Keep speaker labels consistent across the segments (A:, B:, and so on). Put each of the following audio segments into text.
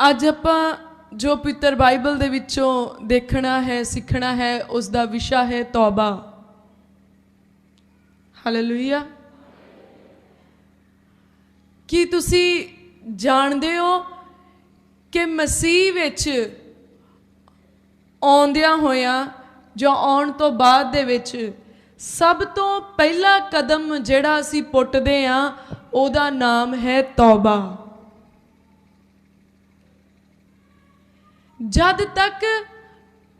A: ਅੱਜ ਆਪਾਂ ਜੋ ਪਿੱਤਰ ਬਾਈਬਲ ਦੇ ਵਿੱਚੋਂ ਦੇਖਣਾ ਹੈ, ਸਿੱਖਣਾ ਹੈ ਉਸ ਦਾ ਵਿਸ਼ਾ ਹੈ ਤੌਬਾ। ਹਾਲੇਲੂਇਆ ਕੀ ਤੁਸੀਂ ਜਾਣਦੇ ਹੋ ਕਿ ਮਸੀਹ ਵਿੱਚ ਆਉਂਦਿਆਂ ਹੋਇਆਂ ਜੋ ਆਉਣ ਤੋਂ ਬਾਅਦ ਦੇ ਵਿੱਚ ਸਭ ਤੋਂ ਪਹਿਲਾ ਕਦਮ ਜਿਹੜਾ ਅਸੀਂ ਪੁੱਟਦੇ ਆ ਉਹਦਾ ਨਾਮ ਹੈ ਤੌਬਾ। ਜਦ ਤੱਕ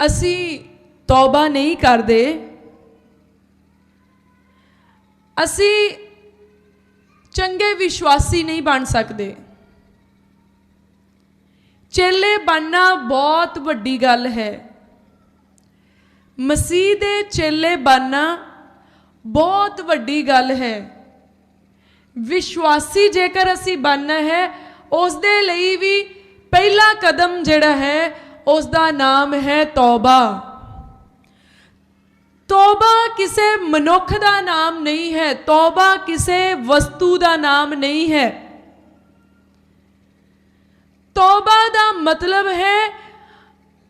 A: ਅਸੀਂ ਤੌਬਾ ਨਹੀਂ ਕਰਦੇ, ਅਸੀਂ ਚੰਗੇ ਵਿਸ਼ਵਾਸੀ ਨਹੀਂ ਬਣ ਸਕਦੇ। ਚੇਲੇ ਬਣਨਾ ਬਹੁਤ ਵੱਡੀ ਗੱਲ ਹੈ। ਮਸੀਹ ਦੇ ਚੇਲੇ ਬਣਨਾ ਬਹੁਤ ਵੱਡੀ ਗੱਲ ਹੈ। ਵਿਸ਼ਵਾਸੀ ਜੇਕਰ ਅਸੀਂ ਬਣਨਾ ਹੈ ਉਸ ਦੇ ਲਈ ਵੀ ਪਹਿਲਾ ਕਦਮ ਜਿਹੜਾ ਹੈ ਉਸ ਦਾ ਨਾਮ ਹੈ ਤੌਬਾ। ਤੌਬਾ ਕਿਸੇ ਮਨੁੱਖ ਦਾ ਨਾਮ ਨਹੀਂ ਹੈ, ਤੌਬਾ ਕਿਸੇ ਵਸਤੂ ਦਾ ਨਾਮ ਨਹੀਂ ਹੈ। ਤੌਬਾ ਦਾ ਮਤਲਬ ਹੈ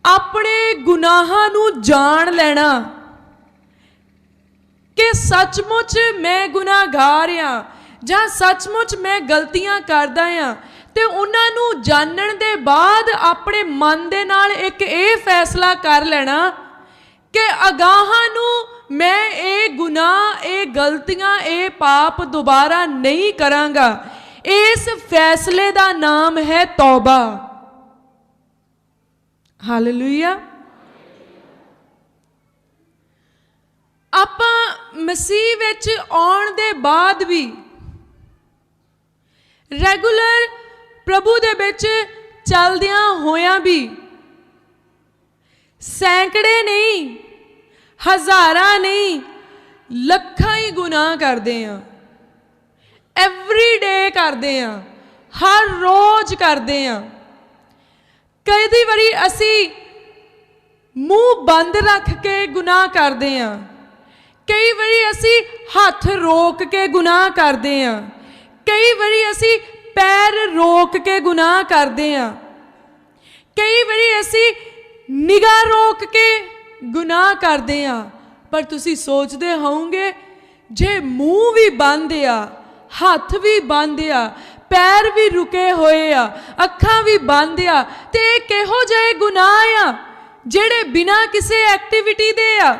A: ਆਪਣੇ ਗੁਨਾਹਾਂ ਨੂੰ ਜਾਣ ਲੈਣਾ। ਕਿ ਸੱਚਮੁੱਚ ਮੈਂ ਗੁਨਾਹਗਾਰ ਆ ਜਾਂ ਸੱਚਮੁੱਚ ਮੈਂ ਗਲਤੀਆਂ ਕਰਦਾ ਆ? ਤੇ ਉਹਨਾਂ ਨੂੰ ਜਾਣਨ ਦੇ ਬਾਅਦ ਆਪਣੇ ਮਨ ਦੇ ਨਾਲ ਇੱਕ ਇਹ ਫੈਸਲਾ ਕਰ ਲੈਣਾ ਕਿ ਅਗਾਹਾਂ ਨੂੰ ਮੈਂ ਇਹ ਗੁਨਾਹ, ਇਹ ਗਲਤੀਆਂ, ਇਹ ਪਾਪ ਦੁਬਾਰਾ ਨਹੀਂ ਕਰਾਂਗਾ। ਇਸ ਫੈਸਲੇ ਦਾ ਨਾਮ ਹੈ ਤੌਬਾ। ਹਾਲੇਲੂਇਆ। ਆਪਾਂ ਮਸੀਹ ਵਿੱਚ ਆਉਣ ਦੇ ਬਾਅਦ ਵੀ ਰੈਗੂਲਰ ਪ੍ਰਭੂ ਦੇ ਵਿੱਚ ਚੱਲਦਿਆਂ ਹੋਇਆਂ ਵੀ ਸੈਂਕੜੇ ਨਹੀਂ, ਹਜ਼ਾਰਾਂ ਨਹੀਂ, ਲੱਖਾਂ ਹੀ ਗੁਨਾਹ ਕਰਦੇ ਆ। ਐਵਰੀ ਡੇ ਕਰਦੇ ਆ, ਹਰ ਰੋਜ਼ ਕਰਦੇ ਆ। ਕਈ ਵਾਰੀ ਅਸੀਂ ਮੂੰਹ ਬੰਦ ਰੱਖ ਕੇ ਗੁਨਾਹ ਕਰਦੇ ਆ। ਕਈ ਵਾਰੀ ਅਸੀਂ ਹੱਥ ਰੋਕ ਕੇ ਗੁਨਾਹ ਕਰਦੇ ਆ। ਕਈ ਵਾਰੀ ਅਸੀਂ ਪੈਰ ਰੋਕ ਕੇ ਗੁਨਾਹ ਕਰਦੇ ਆ ਕਈ ਵਾਰੀ ਅਸੀਂ ਨਿਗਾਹ ਰੋਕ ਕੇ ਗੁਨਾਹ ਕਰਦੇ ਆ ਪਰ ਤੁਸੀਂ ਸੋਚਦੇ ਹੋਵੋਗੇ, ਜੇ ਮੂੰਹ ਵੀ ਬੰਦ ਆ, ਹੱਥ ਵੀ ਬੰਦ ਆ, ਪੈਰ ਵੀ ਰੁਕੇ ਹੋਏ ਆ, ਅੱਖਾਂ ਵੀ ਬੰਦ ਆ, ਤੇ ਇਹ ਕਿਹੋ ਜਿਹੇ ਗੁਨਾਹ ਆ ਜਿਹੜੇ ਬਿਨਾਂ ਕਿਸੇ ਐਕਟੀਵਿਟੀ ਦੇ ਆ?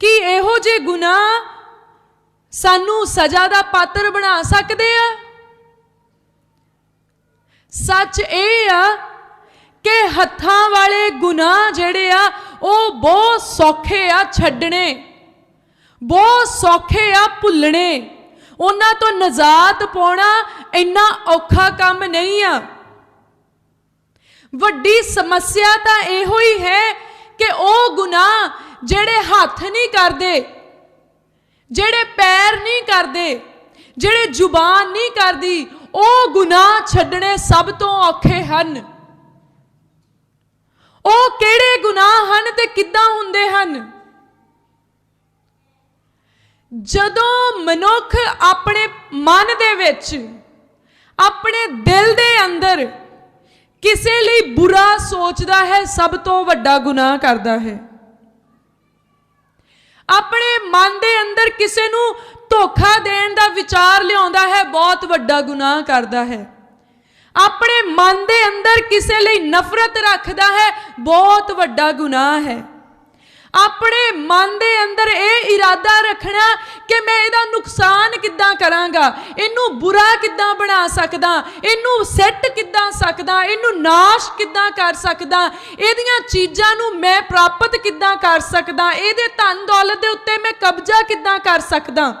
A: ਕਿ ਇਹੋ ਜਿਹੇ ਗੁਨਾਹ ਸਾਨੂੰ ਸਜ਼ਾ ਦਾ ਪਾਤਰ ਬਣਾ ਸਕਦੇ ਆ? ਸੱਚ ਇਹ ਆ ਕਿ ਹੱਥਾਂ ਵਾਲੇ ਗੁਨਾਹ ਜਿਹੜੇ ਆ, ਉਹ ਬਹੁਤ ਸੌਖੇ ਆ ਛੱਡਣੇ, ਬਹੁਤ ਸੌਖੇ ਆ ਭੁੱਲਣੇ। ਉਹਨਾਂ ਤੋਂ ਨਜ਼ਾਤ ਪਾਉਣਾ ਇੰਨਾ ਔਖਾ ਕੰਮ ਨਹੀਂ ਆ। ਵੱਡੀ ਸਮੱਸਿਆ ਤਾਂ ਇਹੋ ਹੀ ਹੈ ਕਿ ਉਹ ਗੁਨਾਹ ਜਿਹੜੇ ਹੱਥ ਨਹੀਂ ਕਰਦੇ ਜਿਹੜੇ ਪੈਰ ਨਹੀਂ ਕਰਦੇ, ਜਿਹੜੇ ਜ਼ੁਬਾਨ ਨਹੀਂ ਕਰਦੀ, ਉਹ ਗੁਨਾਹ ਛੱਡਣੇ ਸਭ ਤੋਂ ਔਖੇ ਹਨ। ਉਹ ਕਿਹੜੇ ਗੁਨਾਹ ਹਨ ਤੇ ਕਿੱਦਾਂ ਹੁੰਦੇ ਹਨ? ਜਦੋਂ ਮਨੁੱਖ ਆਪਣੇ ਮਨ ਦੇ ਵਿੱਚ, ਆਪਣੇ ਦਿਲ ਦੇ ਅੰਦਰ ਕਿਸੇ ਲਈ ਬੁਰਾ ਸੋਚਦਾ ਹੈ, ਸਭ ਤੋਂ ਵੱਡਾ ਗੁਨਾਹ ਕਰਦਾ ਹੈ। ਆਪਣੇ ਮਨ ਦੇ ਅੰਦਰ ਕਿਸੇ ਨੂੰ ਧੋਖਾ ਦੇਣ ਦਾ ਵਿਚਾਰ ਲਿਆਉਂਦਾ ਹੈ, ਬਹੁਤ ਵੱਡਾ ਗੁਨਾਹ ਕਰਦਾ ਹੈ। ਆਪਣੇ ਮਨ ਦੇ ਅੰਦਰ ਕਿਸੇ ਲਈ ਨਫ਼ਰਤ ਰੱਖਦਾ ਹੈ, ਬਹੁਤ ਵੱਡਾ ਗੁਨਾਹ ਹੈ। ਆਪਣੇ ਮਨ ਦੇ ਅੰਦਰ ਇਹ ਇਰਾਦਾ ਰੱਖਣਾ ਕਿ ਮੈਂ ਇਹਦਾ ਨੁਕਸਾਨ ਕਿੱਦਾਂ ਕਰਾਂਗਾ? ਇਹਨੂੰ ਬੁਰਾ ਕਿੱਦਾਂ ਬਣਾ ਸਕਦਾ? ਇਹਨੂੰ ਸੈੱਟ ਕਿੱਦਾਂ ਸਕਦਾ? ਇਹਨੂੰ ਨਾਸ਼ ਕਿੱਦਾਂ ਕਰ ਸਕਦਾ? ਇਹਦੀਆਂ ਚੀਜ਼ਾਂ ਨੂੰ ਮੈਂ ਪ੍ਰਾਪਤ ਕਿੱਦਾਂ ਕਰ ਸਕਦਾ? ਇਹਦੇ ਧਨ ਦੌਲਤ ਦੇ ਉੱਤੇ ਮੈਂ ਕਬਜ਼ਾ ਕਿੱਦਾਂ ਕਰ ਸਕਦਾ?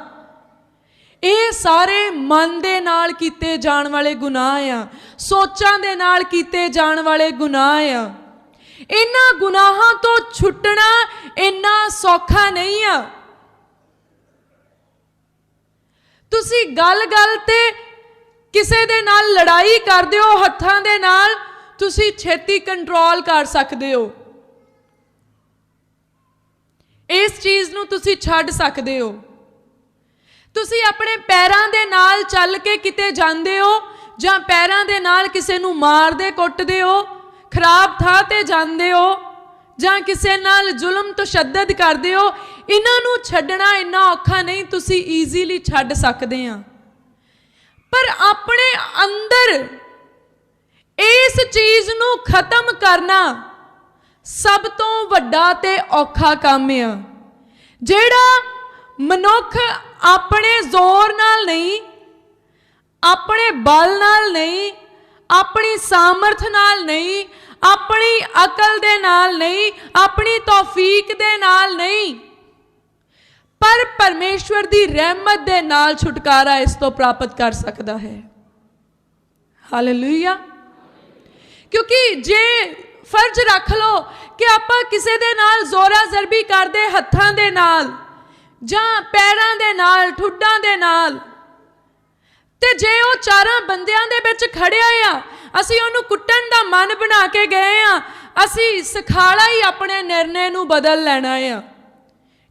A: ਇਹ ਸਾਰੇ ਮਨ ਦੇ ਨਾਲ ਕੀਤੇ ਜਾਣ ਵਾਲੇ ਗੁਨਾਹ ਆ। ਸੋਚਾਂ ਦੇ ਨਾਲ ਕੀਤੇ ਜਾਣ ਵਾਲੇ ਗੁਨਾਹ ਆ। ਇਹਨਾਂ ਗੁਨਾਹਾਂ ਤੋਂ ਛੁੱਟਣਾ ਇੰਨਾ ਸੌਖਾ ਨਹੀਂ ਆ। ਤੁਸੀਂ ਗੱਲ-ਗੱਲ ਤੇ ਕਿਸੇ ਦੇ ਨਾਲ ਲੜਾਈ ਕਰਦੇ ਹੋ, ਹੱਥਾਂ ਦੇ ਨਾਲ, ਤੁਸੀਂ ਛੇਤੀ ਕੰਟਰੋਲ ਕਰ ਸਕਦੇ ਹੋ। ਇਸ ਚੀਜ਼ ਨੂੰ ਤੁਸੀਂ ਛੱਡ ਸਕਦੇ ਹੋ। ਤੁਸੀਂ ਆਪਣੇ ਪੈਰਾਂ ਦੇ ਨਾਲ ਚੱਲ ਕੇ ਕਿਤੇ ਜਾਂਦੇ ਹੋ ਜਾਂ ਪੈਰਾਂ ਦੇ ਨਾਲ ਕਿਸੇ ਨੂੰ ਮਾਰਦੇ, ਕੁੱਟਦੇ ਹੋ, ਖਰਾਬ ਥਾਂ ਤੇ ਜਾਂਦੇ ਹੋ ਜਾਂ ਕਿਸੇ ਨਾਲ ਜ਼ੁਲਮ ਤਸ਼ੱਦਦ ਕਰਦੇ ਹੋ, ਇਹਨਾਂ ਨੂੰ ਛੱਡਣਾ ਇੰਨਾ ਔਖਾ ਨਹੀਂ, ਤੁਸੀਂ ਈਜ਼ੀਲੀ ਛੱਡ ਸਕਦੇ ਆ। ਪਰ ਆਪਣੇ ਅੰਦਰ ਇਸ ਚੀਜ਼ ਨੂੰ ਖਤਮ ਕਰਨਾ ਸਭ ਤੋਂ ਵੱਡਾ ਤੇ ਔਖਾ ਕੰਮ ਆ। ਜਿਹੜਾ ਮਨੁੱਖ ਆਪਣੇ ਜ਼ੋਰ ਨਾਲ ਨਹੀਂ, ਆਪਣੇ ਬਲ ਨਾਲ ਨਹੀਂ, ਆਪਣੀ ਸਾਮਰਥ ਨਾਲ ਨਹੀਂ ਆਪਣੀ ਅਕਲ ਦੇ ਨਾਲ ਨਹੀਂ, ਆਪਣੀ ਤੌਫੀਕ ਦੇ ਨਾਲ ਨਹੀਂ। ਪਰ ਪਰਮੇਸ਼ਵਰ ਦੀ ਰਹਿਮਤ ਦੇ ਨਾਲ ਛੁਟਕਾਰਾ ਇਸ ਤੋਂ ਪ੍ਰਾਪਤ ਕਰ ਸਕਦਾ ਹੈ। ਹਾਲੇਲੂਇਆ ਕਿਉਂਕਿ ਜੇ ਫਰਜ਼ ਰੱਖ ਲਓ ਕਿ ਆਪਾਂ ਕਿਸੇ ਦੇ ਨਾਲ ਜ਼ੋਰਾ ਜ਼ਰਬੀ ਕਰਦੇ ਹੱਥਾਂ ਦੇ ਨਾਲ, ਜਾਂ ਪੈਰਾਂ ਦੇ ਨਾਲ, ਠੁੱਡਾਂ ਦੇ ਨਾਲ, ਤੇ ਜੇ ਉਹ ਚਾਰਾਂ ਬੰਦਿਆਂ ਦੇ ਵਿੱਚ ਖੜਿਆ ਆ ਅਸੀਂ ਉਹਨੂੰ ਕੁੱਟਣ ਦਾ ਮਨ ਬਣਾ ਕੇ ਗਏ ਆ। ਅਸੀਂ ਸਖਾਲਾ ਹੀ ਆਪਣੇ ਨਿਰਣੇ ਨੂੰ ਬਦਲ ਲੈਣਾ ਆ।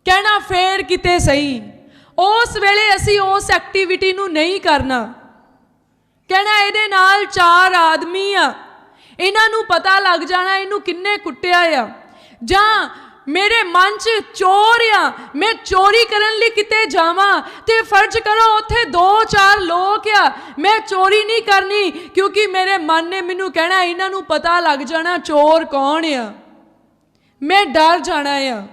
A: ਕਹਿਣਾ ਫੇਰ ਕਿਤੇ ਸਹੀ। ਉਸ ਵੇਲੇ ਅਸੀਂ ਉਸ ਐਕਟੀਵਿਟੀ ਨੂੰ ਨਹੀਂ ਕਰਨਾ। ਕਹਿਣਾ ਇਹਦੇ ਨਾਲ ਚਾਰ ਆਦਮੀ ਆ। ਇਹਨਾਂ ਨੂੰ ਪਤਾ ਲੱਗ ਜਾਣਾ ਇਹਨੂੰ ਕਿੰਨੇ ਕੁੱਟਿਆ ਆ। ਜਾਂ ਮੇਰੇ ਮਨ 'ਚ ਚੋਰ ਆ। ਮੈਂ ਚੋਰੀ ਕਰਨ ਲਈ ਕਿਤੇ ਜਾਵਾਂ ਤੇ ਫਰਜ਼ ਕਰੋ ਉੱਥੇ ਦੋ ਚਾਰ ਲੋਕ ਆ। ਮੈਂ ਚੋਰੀ ਨਹੀਂ ਕਰਨੀ ਕਿਉਂਕਿ ਮੇਰੇ ਮਨ ਨੇ ਮੈਨੂੰ ਕਹਿਣਾ, ਇਹਨਾਂ ਨੂੰ ਪਤਾ ਲੱਗ ਜਾਣਾ ਚੋਰ ਕੌਣ ਆ। ਮੈਂ ਡਰ ਜਾਣਾ ਆ।